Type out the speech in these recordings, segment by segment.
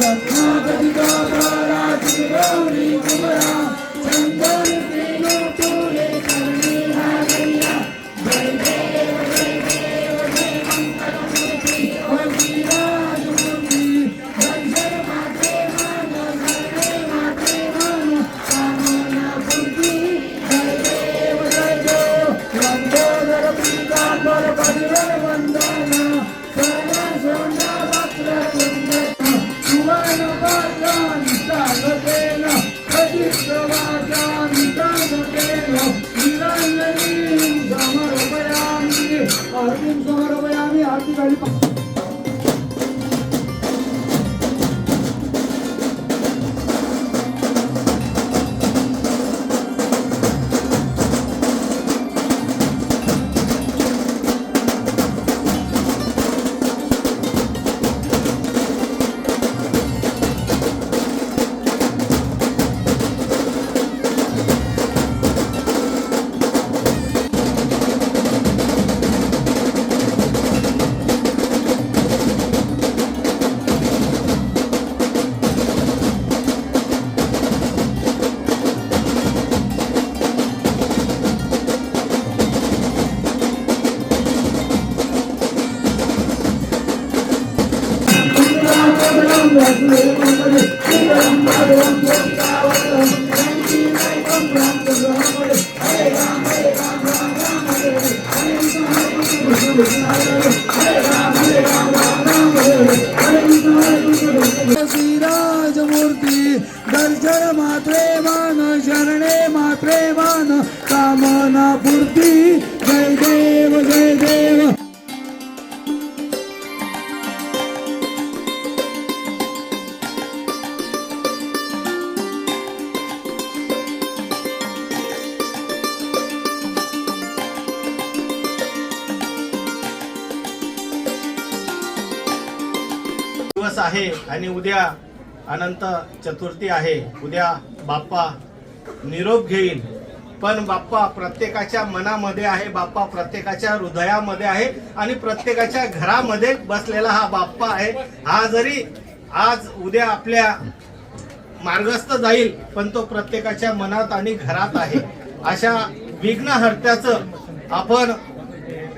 Брат. समर्पयामी आरती झाली श्रीराजमूर्ती दर्शन मात्रे मान शरणे मात्रे मान कामना पूर्ती जय जय आहे आणि उद्या अनंत चतुर्थी आहे. उद्या बाप्पा निरोप घेईल पण बाप्पा प्रत्येकाच्या मनामध्ये आहे बाप्पा प्रत्येकाच्या हृदयामध्ये आहे आणि प्रत्येकाच्या घरामध्ये बसलेला हा बाप्पा आहे. हा जरी आज उद्या आपल्या मार्गस्थ जाईल पण तो प्रत्येकाच्या मनात आणि घरात आहे. अशा विघ्नहर्त्याचं आपण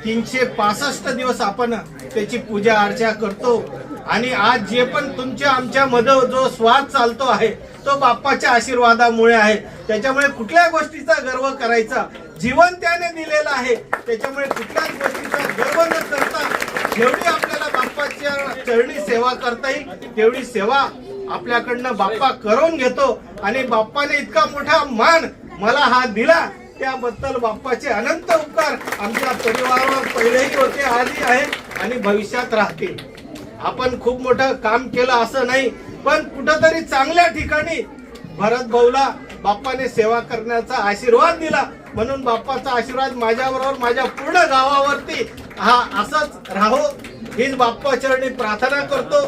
तीनशे पासष्ट दिवस आपण त्याची पूजा अर्चा करतो. आणि आज जे पण तुमच्या आमच्या मध्ये जो स्वाद चालतो आहे तो बाप्पाच्या आशीर्वादामुळे आहे. त्याच्यामुळे कुठल्या गोष्टीचा गर्व करायचा? जीवन त्याने दिलेलं आहे. त्याच्यामुळे कुठल्याच गोष्टीचा गर्व न करता जेवढी आपल्याला बाप्पाच्या चरणी सेवा करता येईल तेवढी सेवा आपल्याकडनं बाप्पा करून घेतो. आणि बाप्पाने इतका मोठा मान मला हा दिला त्याबद्दल बाप्पाचे अनंत उपकार आमच्या परिवारावर पहिलेही होते आधी आहे आणि भविष्यात राहतील. आपण खूप मोठं काम केलं असं नाही पण कुठंतरी चांगल्या ठिकाणी भरत भाऊला बाप्पाने सेवा करण्याचा आशीर्वाद दिला. म्हणून बाप्पाचा आशीर्वाद माझ्याबरोबर माझ्या पूर्ण गावावरती हा असंच राहो. हीच बाप्पा चरणी प्रार्थना करतो.